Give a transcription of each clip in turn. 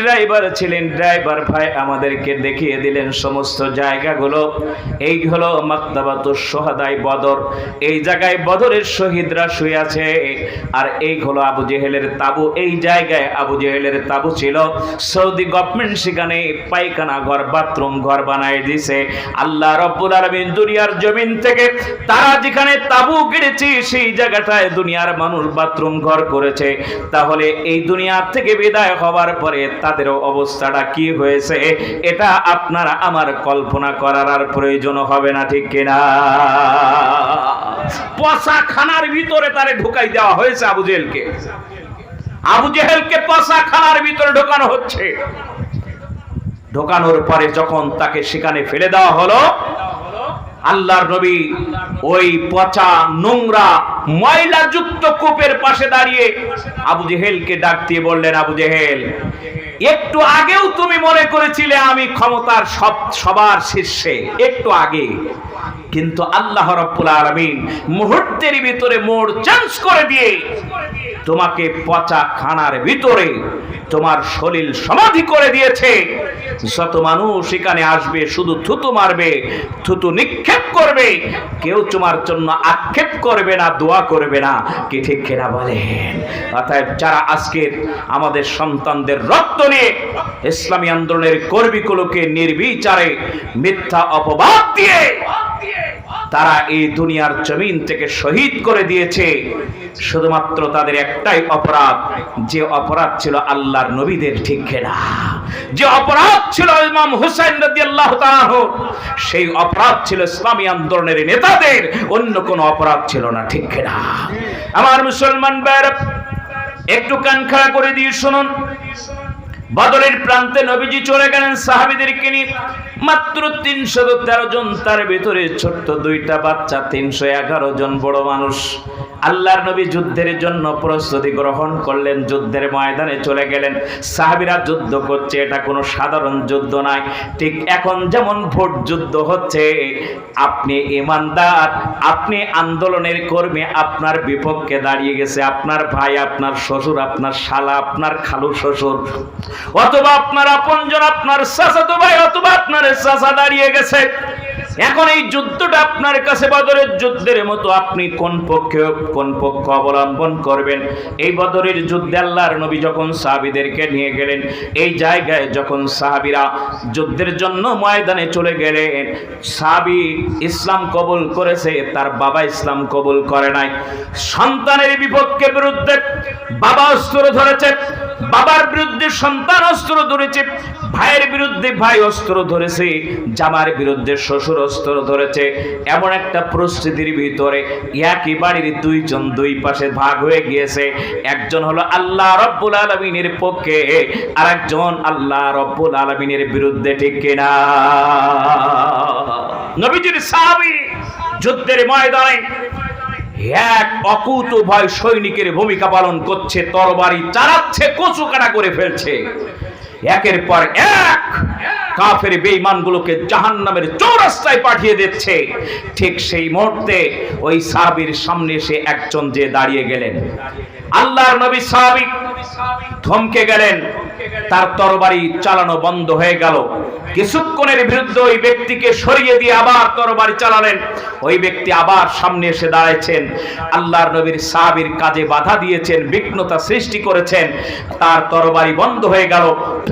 Driver ছিলেন driver ভাই আমাদেরকে দেখিয়ে দিলেন সমস্ত জায়গাগুলো। এই হলো মাক্তাবাতুর সোহাদাই বদর। এই জায়গায় বদরের শহীদরা শুয়ে আছে। আর এই হলো আবু জেহেলের তাবু। এই জায়গায় আবু জেহেলের তাবু ছিল। সৌদি গভর্নমেন্ট সেখানে পায়খানা ঘর বাথরুম ঘর বানায় দিছে। আল্লাহ রব্বুল আলমিন দুনিয়ার জমিন থেকে তারা যেখানে তাবু গেড়েছে, সেই জায়গাটায় দুনিয়ার মানুষ বাথরুম ঘর করেছে। তাহলে এই দুনিয়া থেকে বিদায় হওয়ার পরে তাদের অবস্থাটা কি হয়েছে, এটা আপনারা আমার কল্পনা করার আর প্রয়োজন হবে না, ঠিক কিনা? পচা খানার ভিতরে তারে ঢুকাই দেওয়া হয়েছে আবু জেহেলকে। আবু জেহেলকে পচা খানার ভিতরে ঢোকানো হচ্ছে। ঢোকানোর পরে যখন তাকে সেখানে ফেলে দেওয়া হলো, আল্লাহর নবী ওই পচা নোংরা ময়লাযুক্ত কূপের পাশে দাঁড়িয়ে আবু জেহেলকে ডাক দিয়ে বললেন, আবু জেহেল একটু আগেও তুমি মনে করেছিলে আমি ক্ষমতার সব সবার শীর্ষে, একটু আগে। কিন্তু আল্লাহ রব্বুল আলামিন মুহূর্তের ভিতরে মোড় চেঞ্জ করে দিয়ে তোমাকে পচা খানার ভিতরে তোমার শরীর সমাধি করে দিয়েছে। যত মানুষ এখানে আসবে, শুধু থুতু মারবে, থুতু নিক্ষেপ করবে। কেউ তোমার জন্য আক্ষেপ করবে না, দোয়া করবে না। কি ঠিক কেনা বলেন, অতএব যারা আজকের আমাদের সন্তানদের রক্ত নিয়ে ইসলামী আন্দোলনের কর্মীগুলোকে নির্বিচারে মিথ্যা অপবাদ দিয়ে তারা এই দুনিয়ার জমিন থেকে শহীদ করে দিয়েছে। শুধুমাত্র তাদের একটাই অপরাধ, যে অপরাধ ছিল আল্লাহর নবীদের ঠিক না যে অপরাধ ছিল ইমাম হুসাইন রাদিয়াল্লাহু তাআলা সেই অপরাধ ছিল ইসলামী আন্দোলনের নেতাদের, অন্য কোনো অপরাধ ছিল না ঠিক না আমার মুসলমান ভাইয়ের, একটু কান খাড়া করে দিয়ে শুনুন। বদরের প্রান্তে নবীজি চলে গেলেন সাহাবিদেরকে নিয়ে। মাত্র তিনশো তেরো জন, তার ভিতরে ছোট্ট দুইটা বাচ্চা, তিনশো এগারো জন বড় মানুষ। আল্লাহর নবী যুদ্ধের জন্য প্রস্তুতি গ্রহণ করলেন, যুদ্ধের ময়দানে চলে গেলেন। সাহাবিরা যুদ্ধ করছে, এটা কোনো সাধারণ যুদ্ধ নয়। ঠিক এখন যেমন ভোট যুদ্ধ হচ্ছে, আপনি ইমানদার, আপনি আন্দোলনের কর্মী, আপনার বিপক্ষে দাঁড়িয়ে গেছে, আপনার ভাই, আপনার শ্বশুর, আপনার শালা, আপনার খালু শ্বশুর। অথবা আপনার আপনজন, আপনার চাচাতো ভাই, অথবা আপনার চাচা দাঁড়িয়ে গেছে। এখন এই যুদ্ধটা আপনার কাছে বদরের যুদ্ধের মতো, আপনি কোন পক্ষে, কোন পক্ষ অবলম্বন করবেন? এই বদরের যুদ্ধে আল্লাহর নবী যখন সাহাবিদেরকে নিয়ে গেলেন, এই জায়গায় যখন সাহাবিরা যুদ্ধের জন্য ময়দানে চলে গেলেন, সাহাবি ইসলাম কবুল করেছে, তার বাবা ইসলাম কবুল করে নাই। সন্তানের বিপক্ষে বিরুদ্ধে বাবা অস্ত্র ধরেছে বাবার বিরুদ্ধে সন্তান অস্ত্র ধরেছে, ভাইয়ের বিরুদ্ধে ভাই অস্ত্র ধরেছে, জামার বিরুদ্ধে শ্বশুর অস্ত্র ধরেছে। এমন একটা পরিস্থিতির ভিতরে একই বাড়ির দুইজন দুই পাশে ভাগ হয়ে গিয়েছে। একজন হলো আল্লাহ রব্বুল আলমিনের পক্ষে আর একজন আল্লাহ রব্বুল আলমিনের বিরুদ্ধে, ঠিক কিনা? নবীজির সাহাবি যুদ্ধের ময়দানে এক অকুত ভয় সৈনিকের ভূমিকা পালন করছে, তরবারি চালাচ্ছে কচু কাটা করে ফেলছে। একের পর এক কাফের বেঈমানগুলোকে জাহান্নামের চৌরাস্তায় পাঠিয়ে দিচ্ছে। ঠিক সেই মুহূর্তে ওই সাহাবীর সামনে এসে একজন যে দাঁড়িয়ে গেলেন। আল্লাহর নবী সাহাবী থমকে গেলেন, তার তরবারি চালানো বন্ধ হয়ে গেল। কিছুক্ষণের বিরুদ্ধে ওই ব্যক্তিকে সরিয়ে দিয়ে আবার তরবারি চালালেন। ওই ব্যক্তি আবার সামনে এসে দাঁড়াইছেন। আল্লাহর নবীর সাহাবীর কাজে বাধা দিয়েছেন, বিঘ্নতা সৃষ্টি করেছেন। তার তরবারি বন্ধ হয়ে গেল।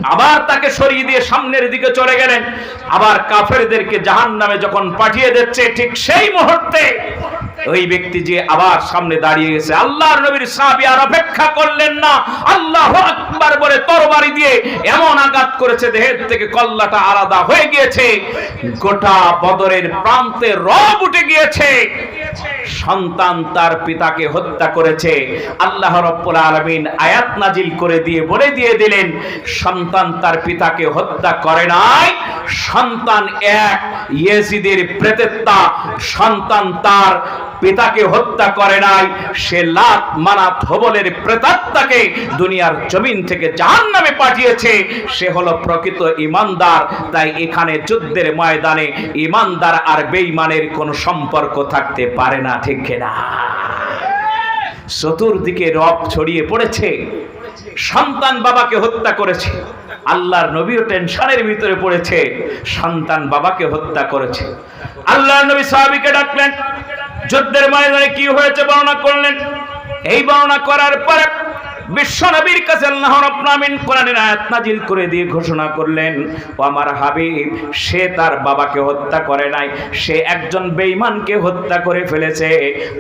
আবার তাকে সরিয়ে দিয়ে সামনের দিকে চলে গেলেন। আবার কাফেরদেরকে জাহান নামে যখন পাঠিয়ে দিচ্ছে, ঠিক সেই মুহূর্তে ওই ব্যক্তি যে আবার সামনে দাঁড়িয়ে গেছে, আল্লাহর নবীর সাহাবী আর অপেক্ষা করলেন না। আল্লাহ আকবার বলে তরবারি দিয়ে এমন আঘাত করেছে, দেহের থেকে কল্লাটা আলাদা হয়ে গিয়েছে। গোটা বদরের প্রান্তে রব উঠে গিয়েছে। সন্তান তার পিতাকে হত্যা করেছে। আল্লাহ রব্বুল আলামিন আয়াত নাজিল করে দিয়ে বলে দিয়ে দিলেন, সন্তান তার পিতাকে হত্যা করে নাই, সন্তান এক ইয়েজিদের প্রেতেত্তা, সন্তান তার পিতাকে হত্যা করে নাই, সে লাত মানাত হবলের প্রেতাত্মাকে দুনিয়ার জমিন থেকে জাহান্নামে পাঠিয়েছে, সে হলো প্রকৃত ইমানদার, তাই এখানে যুদ্ধের ময়দানে ইমানদার আর বেঈমানের কোনো সম্পর্ক থাকতে পারে না ঠিক না চতুর্দিকে রব ছড়িয়ে পড়েছে। সন্তান বাবাকে হত্যা করেছে। আল্লাহর নবীও টেনশনের ভিতরে পড়েছে। সন্তান বাবাকে হত্যা করেছে। আল্লাহর নবী সাহাবীকে ডাকলেন। যুদ্ধের ময়দানে কি হয়েছে বর্ণনা করলেন। এই বর্ণনা করার পরে বিশ্ব নবীর কাছে আল্লাহ রাব্বুল আমিন কোরআনের আয়াত নাজিল করে দিয়ে ঘোষণা করলেন, ও আমার হাবিব, সে তার বাবাকে হত্যা করে নাই, সে একজন বেঈমানকে হত্যা করে ফেলেছে,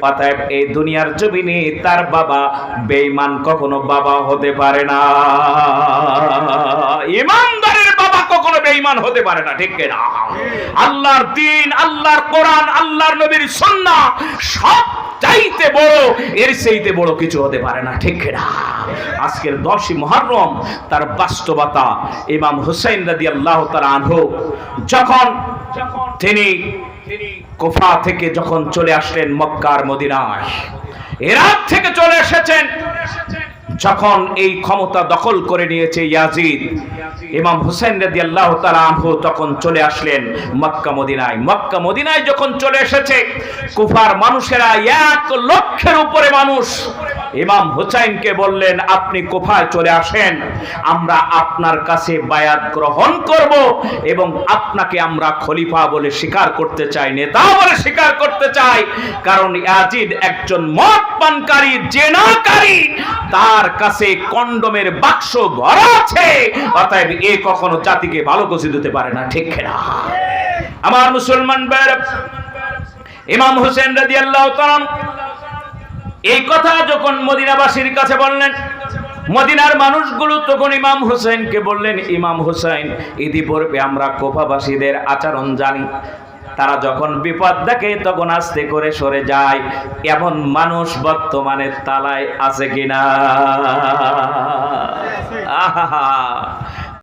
অতএব এই দুনিয়ার জমিনে তার বাবা বেঈমান কখনো বাবা হতে পারে না। বেঈমান হতে পারে না, ঠিক না আল্লাহর দিন, আল্লাহর কোরআন, আল্লাহর নবীর সুন্নাহ সব চাইতে বড়, এর চাইতে বড় কিছু হতে পারে না, ঠিক না আজকের দশই মহরম, তার বাস্তবতা ইমাম হুসাইন রাদি আল্লাহ তার আনহু যখন তিনি কোফা থেকে যখন চলে আসলেন মক্কার মদিনায় ইরাক থেকে চলে এসেছেন। যখন এই ক্ষমতা দখল করে নিয়েছে ইয়াজিদ, ইমাম হুসেন রাজি আল্লাহ আনহু তখন চলে আসলেন মক্কা মদিনায়। মক্কা মদিনায় যখন চলে এসেছে, কুফার মানুষেরা এক লক্ষের উপরে মানুষ ইমাম হুসাইনকে বললেন আপনি কোফায় চলে আসেন? আমরা আপনার কাছে বায়াত গ্রহণ করব এবং আপনাকে আমরা খলিফা বলে স্বীকার করতে চাই নেতা বলে স্বীকার করতে চাই। কারণ ইয়াজিদ একজন মদ পানকারী জেনাকারী। তার কাছে কন্ডমের বাক্স ভরা আছে। অতএব এ কখনো জাতিকে ভালো কিছু দিতে পারে না ঠিক না আমার মুসলমান ভাইয়েরা, ইমাম হোসেন রাদিয়াল্লাহু তাআলা এই কথা যখন মদিনাবাসীর কাছে বললেন, মদিনার মানুষগুলো তখন ইমাম হোসেনকে বললেন, ইমাম হোসেন ইতিপূর্বে আমরা কোফাবাসীদের আচরণ জানি। তারা যখন বিপদ দেখে তখন আস্তে করে সরে যায়। এমন মানুষ বর্তমানে তালায় আছে কিনা? আহা